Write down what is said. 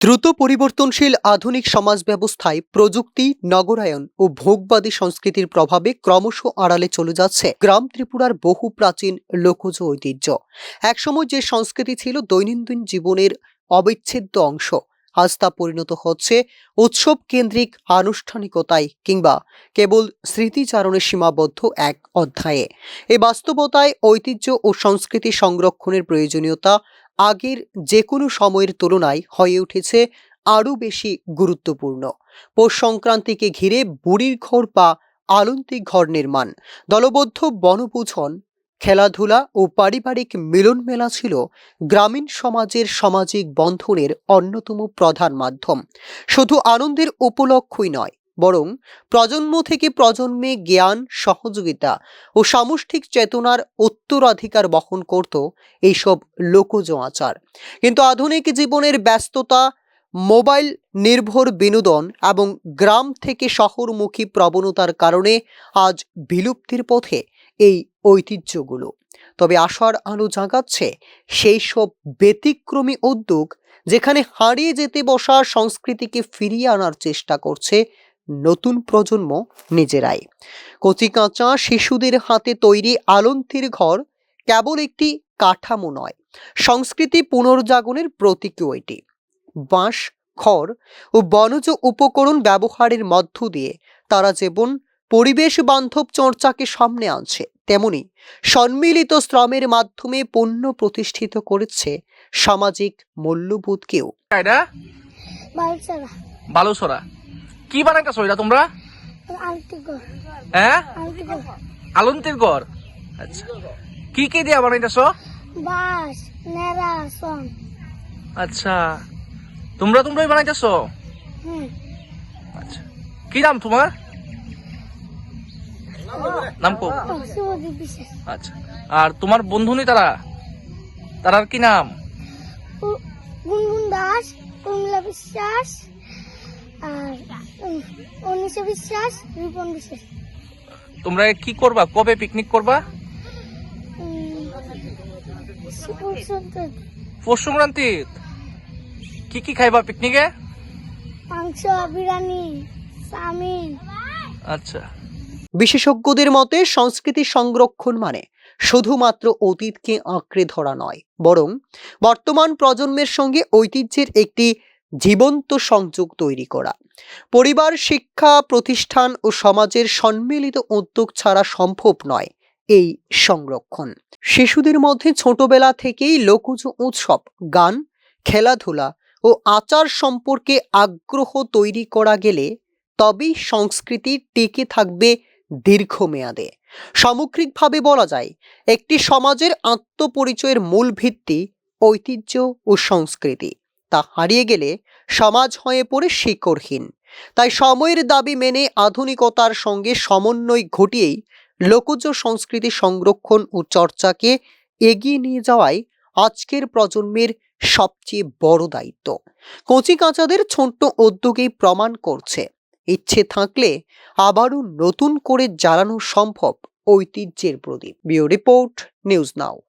দ্রুত পরিবর্তনশীল আধুনিক সমাজ ব্যবস্থায় প্রযুক্তি, নগরায়ন ও ভোগবাদী সংস্কৃতির প্রভাবে ক্রমশ আড়ালে চলে যাচ্ছে গ্রাম ত্রিপুরার বহু প্রাচীন লোকজ ঐতিহ্য। একসময় যে সংস্কৃতি ছিল দৈনন্দিন জীবনের অবিচ্ছেদ্য অংশ, আজ তা পরিণত হচ্ছে উৎসব কেন্দ্রিক আনুষ্ঠানিকতায় কিংবা কেবল স্মৃতিচারণে সীমাবদ্ধ এক অধ্যায়ে। এ বাস্তবতায় ঐতিহ্য ও সংস্কৃতি সংরক্ষণের প্রয়োজনীয়তা আগের যে কোনো সময়ের তুলনায় হয়ে উঠেছে আরও বেশি গুরুত্বপূর্ণ। পৌষ সংক্রান্তিকে ঘিরে বুড়ির ঘর বা আলন্তিক ঘর নির্মাণ। দলবদ্ধ বনপূজন খেলাধুলা ও পারিবারিক মিলন মেলা ছিল গ্রামীণ সমাজের সামাজিক বন্ধনের অন্যতম প্রধান মাধ্যম। শুধু আনন্দের উপলক্ষই নয় বরং প্রজন্ম থেকে প্রজন্মে জ্ঞান, সহযোগিতা ও সামষ্টিক চেতনার উত্তরাধিকার বহন করত এইসব লোকজ আচার কিন্তু আধুনিক জীবনের ব্যস্ততা, মোবাইল নির্ভর বিনোদন এবং গ্রাম থেকে শহরমুখী প্রবণতার কারণে আজ বিলুপ্তির পথে এই ঐতিহ্যগুলো। তবে আশার আলো জাগাচ্ছে সেই সব ব্যতিক্রমী উদ্যোগ যেখানে হারিয়ে যেতে বসা সংস্কৃতিকে ফিরিয়ে আনার চেষ্টা করছে নতুন প্রজন্ম নিজেরাই। কচিকাঁচা শিশুদের হাতে তৈরি আলন্তির ঘর কেবল একটি কাঠামো নয় সংস্কৃতি পুনর্জাগরণের প্রতীকও এটি। বাঁশ খড় ও বনজ উপকরণ ব্যবহারের মধ্য দিয়ে তারা যেমন পরিবেশ বান্ধব চর্চাকে সামনে আনছে তেমনি সম্মিলিত শ্রমের মাধ্যমে পণ্য প্রতিষ্ঠিত করেছে সামাজিক মূল্যবোধকেও। বালুসরা। কি বানাইতেছো এটা তোমরা? হ্যাঁ? আলন্তির ঘর। আচ্ছা। কি কি দিয়া বানাইতেছো? বাস নেড়া সন আচ্ছা। তোমরা তোমরাই বানাইতেছো? আচ্ছা। কি নাম তোমার? নাম কো। আচ্ছা। আর তোমার বন্ধুনি তারা? তারার কি নাম? গুনগুন দাস উর্মিলা বিশ্বাস। আর বিশ্বাস রিপন বিশ্বাস। তোমরা কি করবা? কবে পিকনিক করবা? পৌষ সংক্রান্তি। কি কি খাইবা পিকনিকে মাংস বিরিয়ানি চাউমিন। আচ্ছা। বিশেষজ্ঞদের মতে সংস্কৃতি সংরক্ষণ মানে শুধুমাত্র অতীতকে আঁকড়ে ধরা নয় বরং বর্তমান প্রজন্মের সঙ্গে ঐতিহ্যের একটি জীবন্ত সংযোগ তৈরি করা। পরিবার, শিক্ষা, প্রতিষ্ঠান ও সমাজের সম্মিলিত উদ্যোগ ছাড়া সম্ভব নয় এই সংরক্ষণ। শিশুদের মধ্যে ছোটবেলা থেকেই লোকজ উৎসব, গান, খেলাধুলা ও আচার সম্পর্কে আগ্রহ তৈরি করা গেলে তবেই সংস্কৃতি টিকে থাকবে দীর্ঘমেয়াদে। সামগ্রিকভাবে বলা যায়, একটি সমাজের আত্মপরিচয়ের মূল ভিত্তি ঐতিহ্য ও সংস্কৃতি। তা হারিয়ে গেলে সমাজ হয়ে পড়ে শিকড়হীন। তাই সময়ের দাবি মেনে আধুনিকতার সঙ্গে সমন্বয় ঘটিয়েই লোকজ সংস্কৃতি সংরক্ষণ ও চর্চাকে এগিয়ে নিয়ে যাওয়াই আজকের প্রজন্মের সবচেয়ে বড় দায়িত্ব। কচি কাঁচাদের ছোট্ট উদ্যোগেই প্রমাণ করছে। ইচ্ছে থাকলে আবারও নতুন করে জ্বালানো সম্ভব ঐতিহ্যের প্রদীপ। বিও রিপোর্ট, নিউজ নাও।